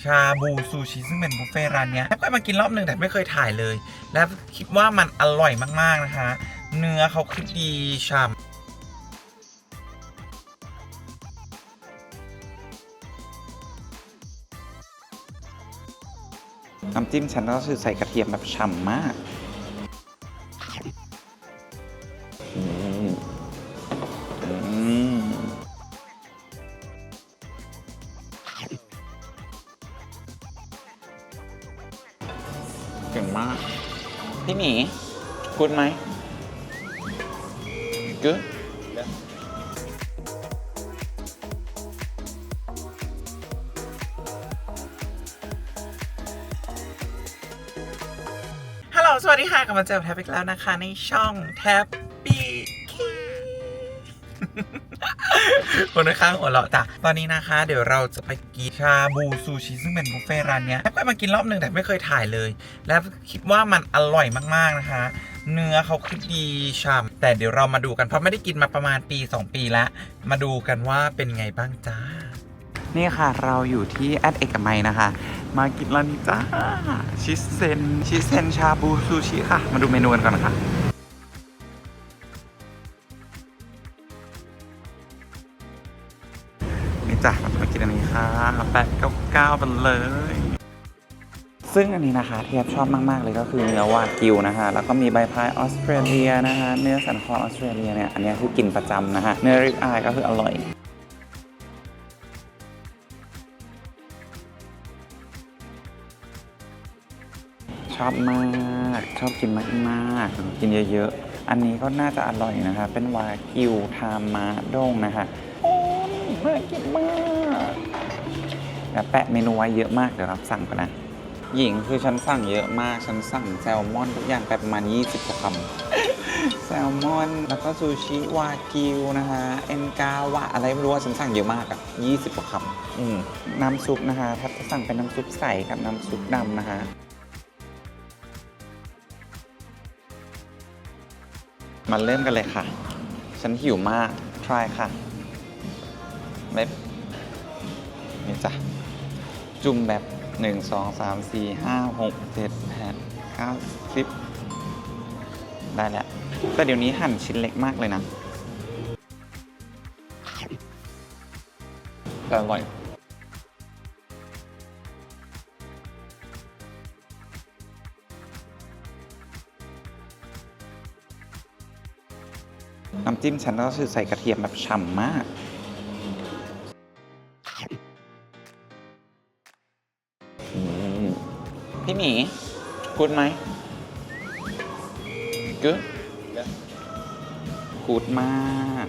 ชาบูซูชิซึ่งเป็นบุฟเฟ่ร้านเนี้ยแอบเคยมากินรอบหนึ่งแต่ไม่เคยถ่ายเลย และคิดว่ามันอร่อยมากๆนะคะ เนื้อเขาคือดีฉ่ำน้ำจิ้มฉันก็คือใส่กระเทียมแบบฉ่ำมาก กูดไหมกูดฮัลโหลสวัสดีค่ะกลับมาเจอแท็บอีกแล้วนะคะ ในช่องแท็บ คนข้างหัวเราะจ้ะตอนนี้นะคะ เดี๋ยวเราจะไปกินชาบูซูชิซึ่งเป็นบุฟเฟ่ร้านเนี้ยแอปเคยมากินรอบหนึ่งแต่ไม่เคยถ่ายเลย และคิดว่ามันอร่อยมากๆนะคะ เนื้อเขาคือดีฉ่ำแต่เดี๋ยวเรามาดูกันเพราะไม่ได้กินมาประมาณปี 2 ปีแล้ว มาดูกันว่าเป็นไงบ้างจ้านี่ค่ะเราอยู่ที่แอดเอกมัยนะคะ มากินร้านนี้จ้าชิเซนชิเซนชาบูซูชิค่ะ มาดูเมนูกันก่อนค่ะ ก้าเก้าไปเลย ซึ่งอันนี้นะคะเที่แอฟชอบมาก ๆ เลยก็คือเนื้อวากิวนะคะแล้วก็มีใบพายออสเตรเลียนะคะเนื้อสันคอออสเตรเลียเนี่ยอันนี้คือกินประจำนะคะเนื้อริบอายก็คืออร่อยชอบมากชอบกินมากมากกินเยอะๆ อันนี้ก็น่าจะอร่อยนะคะ เป็นวากิวทามาด้งนะคะ โอ้น่ากินมาก เดี๋ยวแปะเมนูไว้เยอะมากเดี๋ยวรับสั่งก่อนนะ หญิงคือฉันสั่งเยอะมาก ฉันสั่งแซลมอนทุกอย่างไปประมาณ 20กว่าคำแซลมอน แล้วก็ซูชิวากิวนะคะเอ็นกาวะอะไรไม่รู้ว่าฉันสั่งเยอะมากอะ20กว่าคำอืมน้ำซุปนะคะถ้าจะสั่งเป็นน้ำซุปใสกับน้ำซุปดำนะคะมาเริ่มกันเลยค่ะ ฉันหิวมากทรายค่ะเม็บนี่จ้ะ จุ่มแบบ 1 2 3 4 5 6 7 8 9 10 ได้แล้ว แต่เดี๋ยวนี้หั่นชิ้นเล็กมากเลยนะ แต่อร่อยน้ำจิ้มฉันก็คือใส่กระเทียมแบบฉ่ำมาก พี่หมีกูดไหมกูดกูดมาก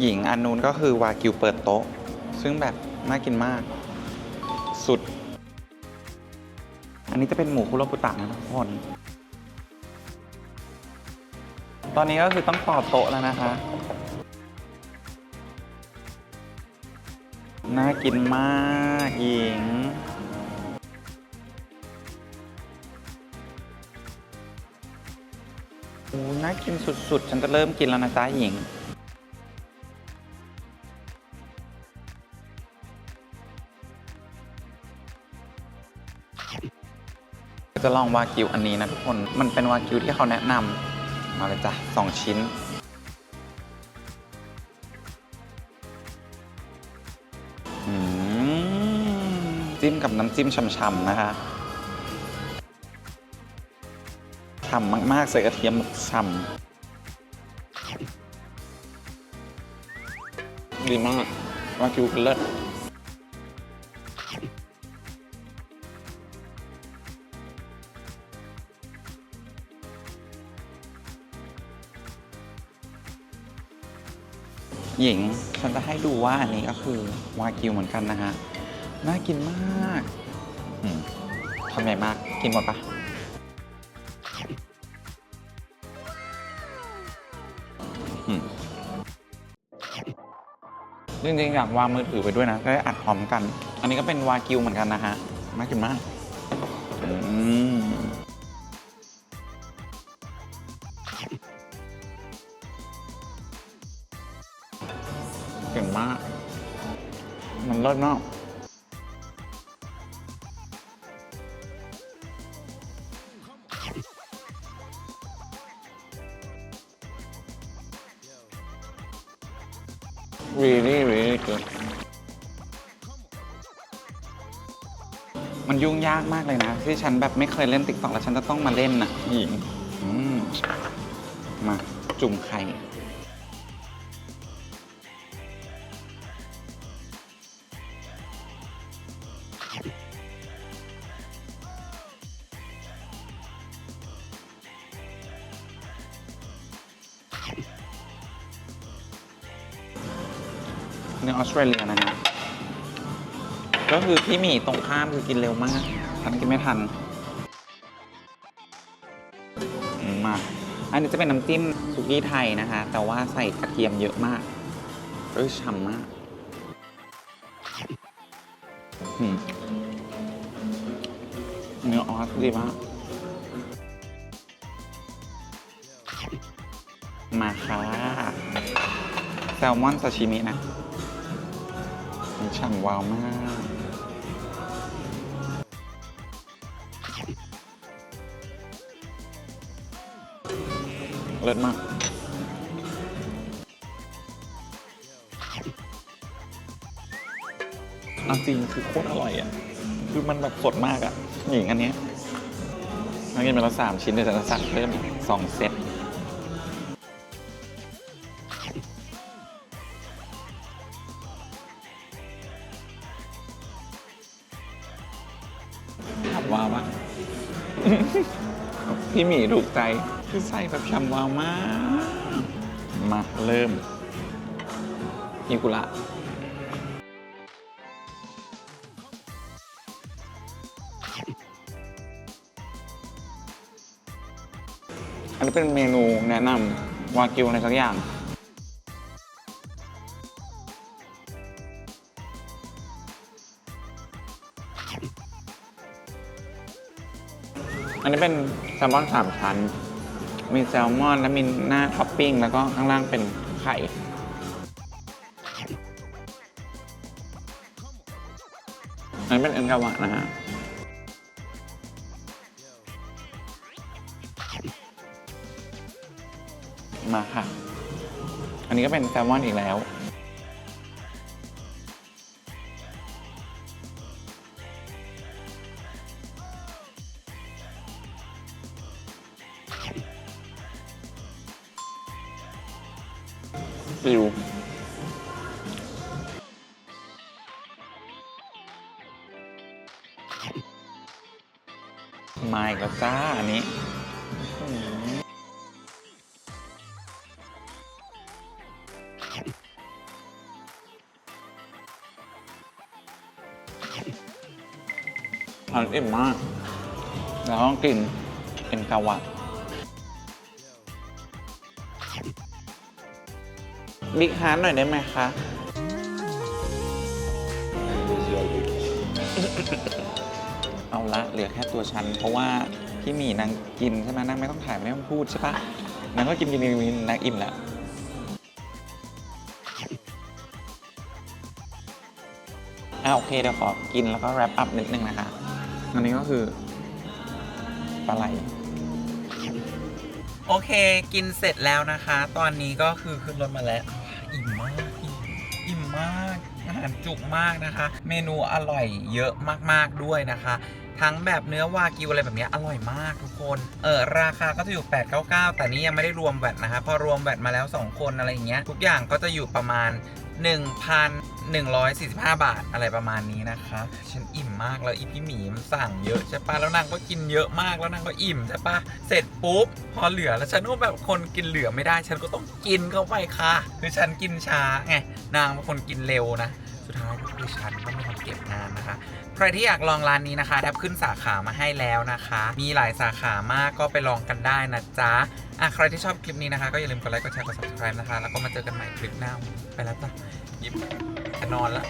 หญิงอันนู้นก็คือวากิวเปิดโต๊ะ ซึ่งแบบน่ากินมาก สุด อันนี้จะเป็นหมูคุโรบุตะนะทุกคน ตอนนี้ก็คือต้องต่อโต๊ะแล้วนะคะ น่ากินมากหญิงน่ากินสุดๆ ฉันจะเริ่มกินแล้วนะจ๊ะหญิง จะลองวากิวอันนี้นะทุกคน มันเป็นวากิวที่เขาแนะนำมาเลยจ้ะสองชิ้นอืมจิ้มกับน้ำจิ้มช่ำๆนะคะฉ่ำมาก ๆ ใส่กระเทียมแบบฉ่ำดีมากวากิวคือเลิศ หญิง ฉันจะให้ดูว่าอันนี้ก็คือวากิวเหมือนกันนะฮะ น่ากินมากอืมทำใหญ่มาก กินหมดปะอืมจริงๆอยากวางมือถือไปด้วยนะจะได้อัดพร้อมกัน อันนี้ก็เป็นวากิวเหมือนกันนะฮะน่ากินมากอืม เลิศมาก really really good มันยุ่งยากมากเลยนะ ที่ฉันแบบไม่เคยเล่นติ๊กต็อกแล้วฉันจะต้องมาเล่นน่ะหญิงอืมมาจุ่มไข่ เนื้อออสเตรเลียนะฮะก็คือพี่หมี่ตรงข้ามคือกินเร็วมากฉันกินไม่ทันมาอันนี้จะเป็นน้ำจิ้มสุกี้ไทยนะคะ แต่ว่าใส่กระเทียมเยอะมากเอ้ยฉ่ำมากเนื้อออสดีมาก มาค่ะ แซลมอนซาชิมินะ มันฉ่ำวาวมาก เลิศมากเอาจริงคือโคตรอร่อยอะ คือมันแบบสดมากอะหญิงอันเนี้ยเรากินไปแล้วสามชิ้นเดี๋ยวจะสั่งเพิ่มอีกสองเซต ถาว่าวะพี่หมีถูกใจคือใส่แบบชำวาวมาก มาเริ่มอิกุระอันนี้เป็นเมนูแนะนำวากิวอะไรสักอย่าง นี้เป็นแซลมอนสามชั้น มีแซลมอนแล้วมีหน้าท็อปปิ้งแล้วก็ข้างล่างเป็นไข่อันนี้เป็นเอ็นกาวะนะฮะมาค่ะ อันนี้ก็เป็นแซลมอนอีกแล้ว ฟิวมาอีกแล้วจ้าอันนี้อื้อหืออันอิ่มมาก แล้วต้องกินเอ็นกาวะ บิ๊กฮาร์ดหน่อยได้ไหมคะ เอาละเหลือแค่ตัวฉัน เพราะว่าพี่หมีนางกินใช่ไหมนางไม่ต้องถ่ายไม่ต้องพูดใช่ปะนางก็กินกินกินกินนางอิ่มแล้ว อ่าโอเคเดี๋ยวขอกินแล้วก็แรปอัพนิดนึงนะคะ อันนี้ก็คือปลาไหล โอเค กินเสร็จแล้วนะคะ ตอนนี้ก็คือขึ้นรถมาแล้ว อิ่มมากอิ่มมากอาหารจุกมากนะคะ เมนูอร่อยเยอะมากๆด้วยนะคะ ทั้งแบบเนื้อวากิวอะไรแบบนี้อร่อยมากทุกคนเออราคาก็จะอยู่ 899 แต่นี้ยังไม่ได้รวมแวตนะคะพอรวมแวตมาแล้ว 2 คนอะไรอย่างเงี้ยทุกอย่างก็จะอยู่ประมาณ 1,145 บาทอะไรประมาณนี้นะคะ ฉันอิ่มมากแล้วอีพี่หมีมันสั่งเยอะใช่ปะแล้วนางก็กินเยอะมากแล้วนางก็อิ่มใช่ปะเสร็จปุ๊บ พอเหลือแล้วฉันก็แบบคนกินเหลือไม่ได้ ฉันก็ต้องกินเข้าไปค่ะ คือฉันกินช้าไงนางเป็นคนกินเร็วนะ สุดท้ายก็คือฉันต้องเป็นคนเก็บงานนะคะ ใครที่อยากลองร้านนี้นะคะแทบขึ้นสาขามาให้แล้วนะคะ มีหลายสาขามากก็ไปลองกันได้นะจ๊ะอะใครที่ชอบคลิปนี้นะคะ ก็อย่าลืมกดไลค์กดแชร์กด subscribe นะคะ แล้วก็มาเจอกันใหม่คลิปหน้า ไปแล้วจ้ะยิ้มจะนอนแล้ว